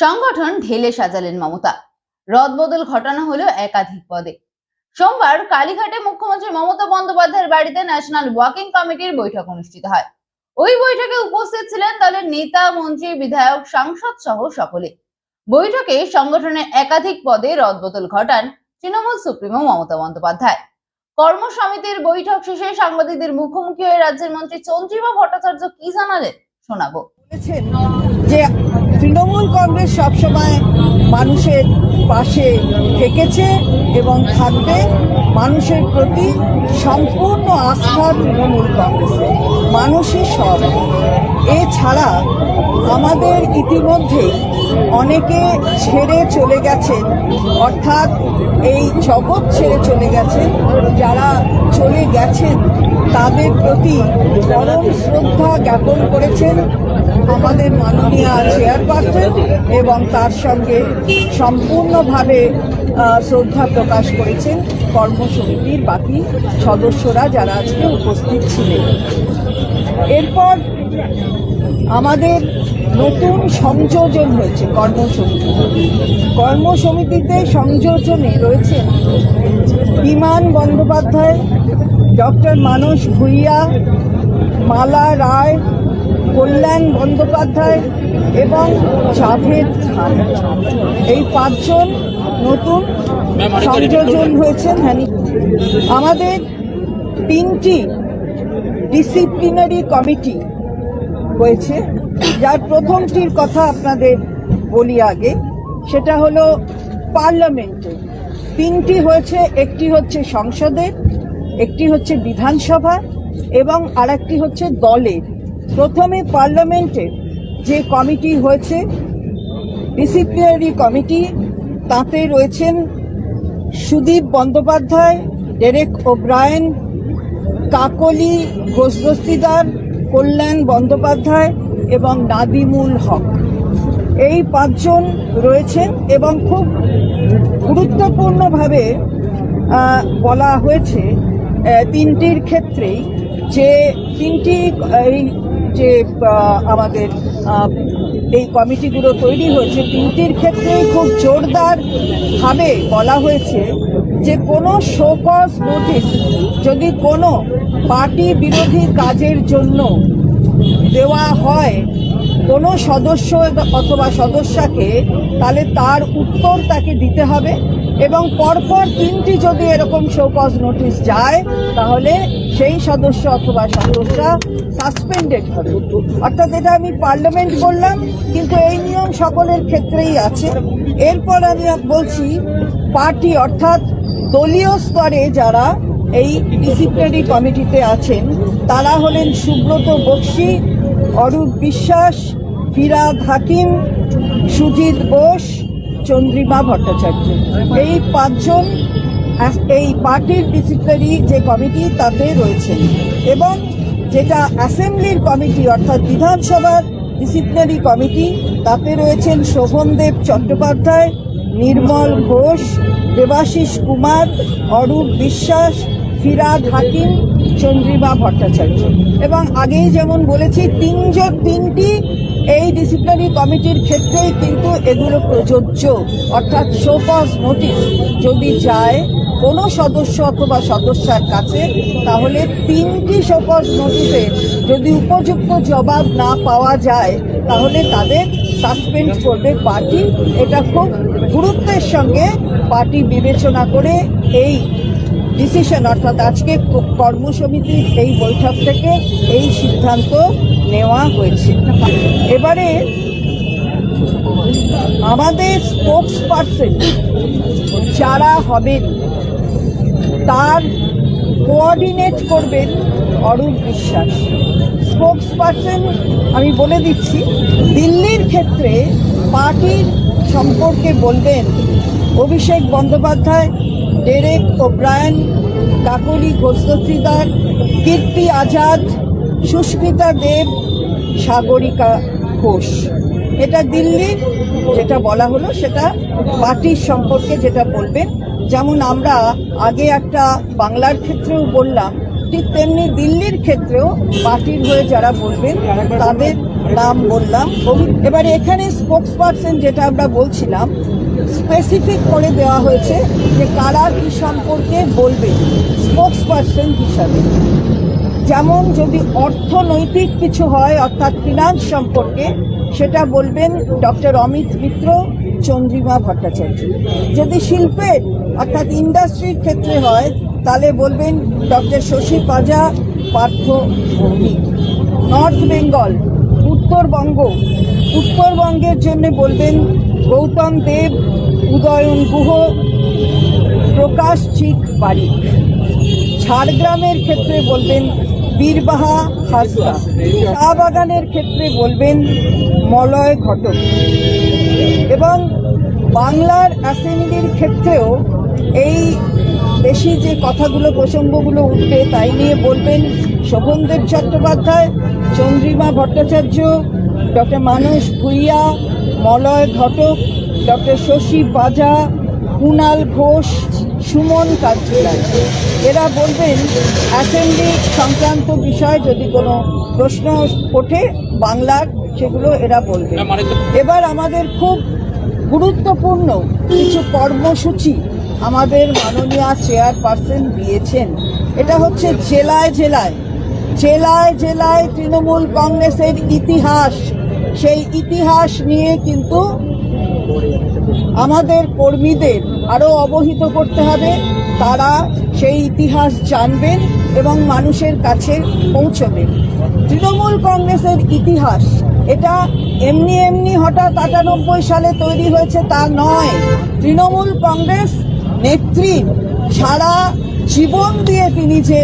সংগঠন ঢেলে সাজালেন মমতা। রদবদল ঘটানো হলো একাধিক পদে। সোমবার কালীঘাটে মুখ্যমন্ত্রী মমতা বন্দ্যোপাধ্যায়ের বাড়িতে ন্যাশনাল ওয়ার্কিং কমিটির বৈঠক অনুষ্ঠিত হয়। ওই বৈঠকে উপস্থিত ছিলেন দলের নেতা, মন্ত্রী, বিধায়ক, সাংসদ সহ সকলে। বৈঠকে সংগঠনের একাধিক পদে রদবদল ঘটান তৃণমূল সুপ্রিমো মমতা বন্দ্যোপাধ্যায়। কর্মসমিতির বৈঠক শেষে সাংবাদিকদের মুখোমুখি হয়ে রাজ্যের মন্ত্রী চন্দ্রিমা ভট্টাচার্য কি জানালেন শোনাবো। বলেছেন যে তৃণমূল কংগ্রেস সবসময় মানুষের পাশে থেকেছে এবং থাকবে মানুষের প্রতি সম্পূর্ণ আস্থা তৃণমূল কংগ্রেস। মানুষই সব। এছাড়া আমাদের ইতিমধ্যে অনেকে ছেড়ে চলে গেছেন। অর্থাৎ এই জগৎ ছেড়ে চলে গেছে যারা চলে গেছেন, তাদের প্রতি পরম শ্রদ্ধা জ্ঞাপন করেছেন। আমাদের মাননীয় চেয়ারপারসন এবং তার সঙ্গে সম্পূর্ণভাবে শ্রদ্ধা প্রকাশ করেছেন কর্মসমিতির বাকি সদস্যরা যারা আজকে উপস্থিত ছিলেন। এরপর আমাদের নতুন সংযোজন হয়েছে কর্মসমিতি। কর্মসমিতিতে সংযোজনে রয়েছেন বিমান বন্দ্যোপাধ্যায়, ডক্টর মানস ভূঁইয়া, মালা রায় কল্যাণ বন্দ্যোপাধ্যায় এবং জাভেদ খান এই পাঁচজন নতুন সংযোজন হয়েছেন হ্যানি আমাদের তিনটি ডিসিপ্লিনারি কমিটি হয়েছে। যার প্রথমটির কথা আপনাদের বলি আগে, সেটা হলো পার্লামেন্টে। তিনটি হয়েছে, একটি হচ্ছে সংসদের একটি হচ্ছে বিধানসভা এবং আরেকটি হচ্ছে দলের। প্রথমে পার্লামেন্টের যে কমিটি হয়েছে, ডিসিপ্লিনারি কমিটি, তাতে রয়েছেন সুদীপ বন্দ্যোপাধ্যায়, ডেরেক ওব্রায়েন, কাকলি ঘোষদস্তিদার কল্যাণ বন্দ্যোপাধ্যায় এবং নাদিমুল হক। এই পাঁচজন রয়েছেন এবং খুব গুরুত্বপূর্ণভাবে বলা হয়েছে তিনটির ক্ষেত্রেই যে তিনটি, এই যে আমাদের এই কমিটিগুলো তৈরি হয়েছে, তিনটির ক্ষেত্রেই খুব জোরদারভাবে বলা হয়েছে যে, কোনো শোকজ নোটিশ যদি কোনো পার্টি বিরোধী কাজের জন্য দেওয়া হয় কোনো সদস্য অথবা সদস্যাকে, তাহলে তার উত্তর তাকে দিতে হবে। এবং পরপর তিনটি যদি এরকম শোকজ নোটিশ যায়, তাহলে সেই সদস্য অথবা সদস্যরা সাসপেন্ডেড হবে। অর্থাৎ এটা আমি পার্লামেন্ট বললাম, কিন্তু এই নিয়ম সকলের ক্ষেত্রেই আছে। এরপর আমি বলছি পার্টি অর্থাৎ দলীয় স্তরে যারা এই ডিসিপ্লিনারি কমিটিতে আছেন, তারা হলেন সুব্রত বক্সি, অরূপ বিশ্বাস, ফিরাদ হাকিম, সুজিত বোস চন্দ্রিমা ভট্টাচার্য। এই পাঁচজন এই পার্টির ডিসিপ্লিনারি যে কমিটি তাতে রয়েছেন এবং যেটা অ্যাসেম্বলির কমিটি অর্থাৎ বিধানসভার ডিসিপ্লিনারি কমিটি, তাতে রয়েছেন শোভনদেব চট্টোপাধ্যায়, নির্মল ঘোষ, দেবাশিস কুমার, অরূপ বিশ্বাস, ফিরাদ হাকিম, চন্দ্রিমা ভট্টাচার্য। এবং আগেই যেমন বলেছি, তিনজন তিনটি এই ডিসিপ্লিনারি কমিটির ক্ষেত্রেই কিন্তু এগুলো প্রযোজ্য। অর্থাৎ শোকজ নোটিশ যদি যায় কোনো সদস্য অথবা সদস্যার কাছে, তাহলে তিনটি শোকজ নোটিশে যদি উপযুক্ত জবাব না পাওয়া যায়, তাহলে তাদের সাসপেন্ড করবে পার্টি এটা খুব গুরুত্বের সঙ্গে পার্টি বিবেচনা করে এই ডিসিশন অর্থাৎ আজকে কর্মসমিতির এই বৈঠক থেকে এই সিদ্ধান্ত নেওয়া হয়েছে। এবারে আমাদের স্পোক্স পার্সন যারা হবেন, তার কোঅর্ডিনেট করবেন অরূপ বিশ্বাস। স্পোক্স পার্সন আমি বলে দিচ্ছি, দিল্লির ক্ষেত্রে পার্টির সম্পর্কে বলবেন অভিষেক বন্দ্যোপাধ্যায় ডেরেক ওব্রায়ন কাকলি ঘোষদস্তিদার কীর্তি আজাদ, সুস্মিতা দেব, সাগরিকা ঘোষ। এটা দিল্লির যেটা বলা হলো, সেটা পার্টির সম্পর্কে যেটা বলবেন। যেমন আমরা আগে একটা বাংলার ক্ষেত্রেও বললাম, ঠিক তেমনি দিল্লির ক্ষেত্রেও পার্টির হয়ে যারা বলবেন, তাদের নাম বললাম। এবারে এখানে স্পোক্স পার্সন যেটা আমরা বলছিলাম স্পেসিফিক করে দেওয়া হয়েছে যে কারা কি সম্পর্কে বলবে স্পোক্স পার্সন হিসাবে। যেমন যদি অর্থনৈতিক কিছু হয়, অর্থাৎ ফিনান্স সম্পর্কে, সেটা বলবেন ডক্টর অমিত মিত্র, চন্দ্রিমা ভট্টাচার্য। যদি শিল্পের, অর্থাৎ ইন্ডাস্ট্রির ক্ষেত্রে হয়, তাহলে বলবেন ডক্টর শশী পাজা, পার্থ ভৌমিক। নর্থ বেঙ্গল উত্তরবঙ্গ, উত্তরবঙ্গের জন্য বলবেন গৌতম দেব, উদয়ন গুহ, প্রকাশ চিক বাড়ি ঝাড়গ্রামের ক্ষেত্রে বলবেন বীরবাহা হাসদা চা বাগানের ক্ষেত্রে বলবেন মলয় ঘটক। এবং বাংলার অ্যাসেম্বলির ক্ষেত্রেও এই বেশি যে কথাগুলো, প্রসঙ্গগুলো উঠবে, তাই নিয়ে বলবেন শোভনদেব চট্টোপাধ্যায়, চন্দ্রিমা ভট্টাচার্য ডক্টর মানস ভুইয়া, মলয় ঘটক, ডক্টর শশী বাজা, কুণাল ঘোষ, সুমন কাঞ্জিলাল এরা বলবেন, অ্যাসেম্বলি সংক্রান্ত বিষয় যদি কোনো প্রশ্ন ওঠে বাংলার সেগুলো এরা বলবে এবার আমাদের খুব গুরুত্বপূর্ণ কিছু কর্মসূচি আমাদের মাননীয় চেয়ারপারসন দিয়েছেন। এটা হচ্ছে জেলায় জেলায় জেলায় জেলায় তৃণমূল কংগ্রেসের ইতিহাস সেই ইতিহাস নিয়ে কিন্তু আমাদের কর্মীদের আরও অবহিত করতে হবে। তারা সেই ইতিহাস জানবেন এবং মানুষের কাছে পৌঁছবেন। তৃণমূল কংগ্রেসের ইতিহাস, এটা এমনি এমনি হঠাৎ আটানব্বই সালে তৈরি হয়েছে তা নয়। তৃণমূল কংগ্রেস নেত্রী সারা জীবন দিয়ে তিনি যে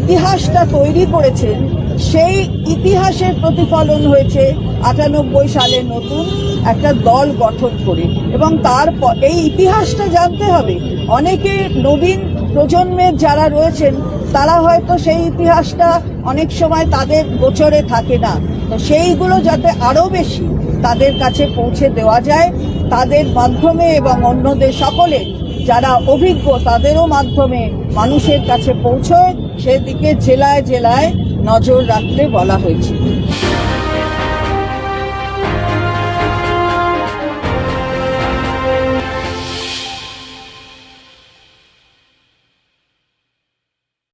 ইতিহাসটা তৈরি করেছেন সেই ইতিহাসের প্রতিফলন হয়েছে আটানব্বই সালে নতুন একটা দল গঠন করে। এবং তার এই ইতিহাসটা জানতে হবে। অনেকে নবীন প্রজন্মের যারা রয়েছেন, তারা হয়তো সেই ইতিহাসটা অনেক সময় তাদের গোচরে থাকে না। তো সেইগুলো যাতে আরও বেশি তাদের কাছে পৌঁছে দেওয়া যায়, তাদের মাধ্যমে এবং অন্যদের সকলে, যারা অভিজ্ঞ তাদেরও মাধ্যমে মানুষের কাছে পৌঁছয়, সেদিকে জেলায় জেলায় নজর রাখতে বলা হয়েছে।